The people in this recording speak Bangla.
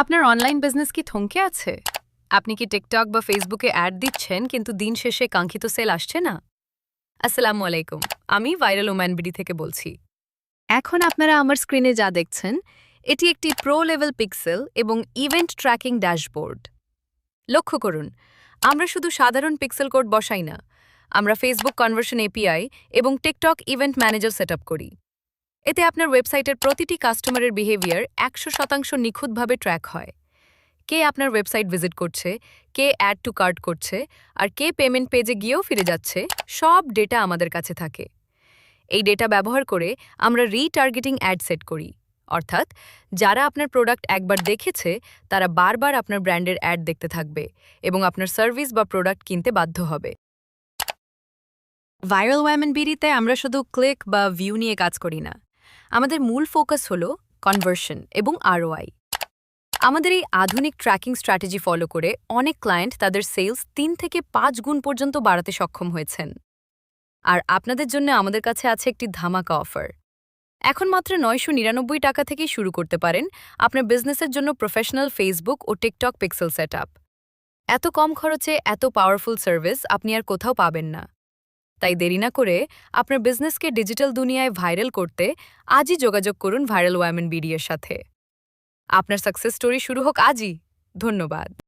আপনার অনলাইন বিজনেস কি থমকে আছে? আপনি কি টিকটক বা ফেসবুকে অ্যাড দিচ্ছেন, কিন্তু দিন শেষে কাঙ্ক্ষিত সেল আসছে না? আসসালামু আলাইকুম, আমি ভাইরাল ওম্যান বিডি থেকে বলছি। এখন আপনারা আমার স্ক্রিনে যা দেখছেন, এটি একটি প্রো লেভেল পিক্সেল এবং ইভেন্ট ট্র্যাকিং ড্যাশবোর্ড লক্ষ্য করুন, আমরা শুধু সাধারণ পিক্সেল কোড বসাই না, আমরা ফেসবুক কনভার্সন এপিআই এবং টিকটক ইভেন্ট ম্যানেজার সেট করি। এতে আপনার ওয়েবসাইটের প্রতিটি কাস্টমারের বিহেভিয়ার একশো শতাংশ নিখুঁতভাবে ট্র্যাক হয়। কে আপনার ওয়েবসাইট ভিজিট করছে, কে অ্যাড টু কার্ট করছে, আর কে পেমেন্ট পেজে গিয়েও ফিরে যাচ্ছে, সব ডেটা আমাদের কাছে থাকে। এই ডেটা ব্যবহার করে আমরা রিটার্গেটিং অ্যাড সেট করি। অর্থাৎ যারা আপনার প্রোডাক্ট একবার দেখেছে, তারা বারবার আপনার ব্র্যান্ডের অ্যাড দেখতে থাকবে এবং আপনার সার্ভিস বা প্রোডাক্ট কিনতে বাধ্য হবে। ভাইরাল ওয়ামেন বিডিতে আমরা শুধু ক্লিক বা ভিউ নিয়ে কাজ করি না। আমাদের মূল ফোকাস হল কনভার্সন এবং আরওআই আমাদের এই আধুনিক ট্র্যাকিং স্ট্র্যাটেজি ফলো করে অনেক ক্লায়েন্ট তাদের সেলস তিন থেকে পাঁচ গুণ পর্যন্ত বাড়াতে সক্ষম হয়েছেন। আর আপনাদের জন্য আমাদের কাছে আছে একটি ধামাকা অফার এখন মাত্র নয়শো নিরানব্বই টাকা থেকেই শুরু করতে পারেন আপনার বিজনেসের জন্য প্রফেশনাল ফেসবুক ও টিকটক পিক্সেল সেট এত কম খরচে, এত পাওয়ারফুল সার্ভিস আপনি আর কোথাও পাবেন না। তাই দেরি না করে আপনার বিজনেসকে ডিজিটাল দুনিয়ায় ভাইরাল করতে আজই যোগাযোগ করুন ভাইরাল ওয়ামেন বিডি এর সাথে। আপনার সাকসেস স্টোরি শুরু হোক আজই। ধন্যবাদ।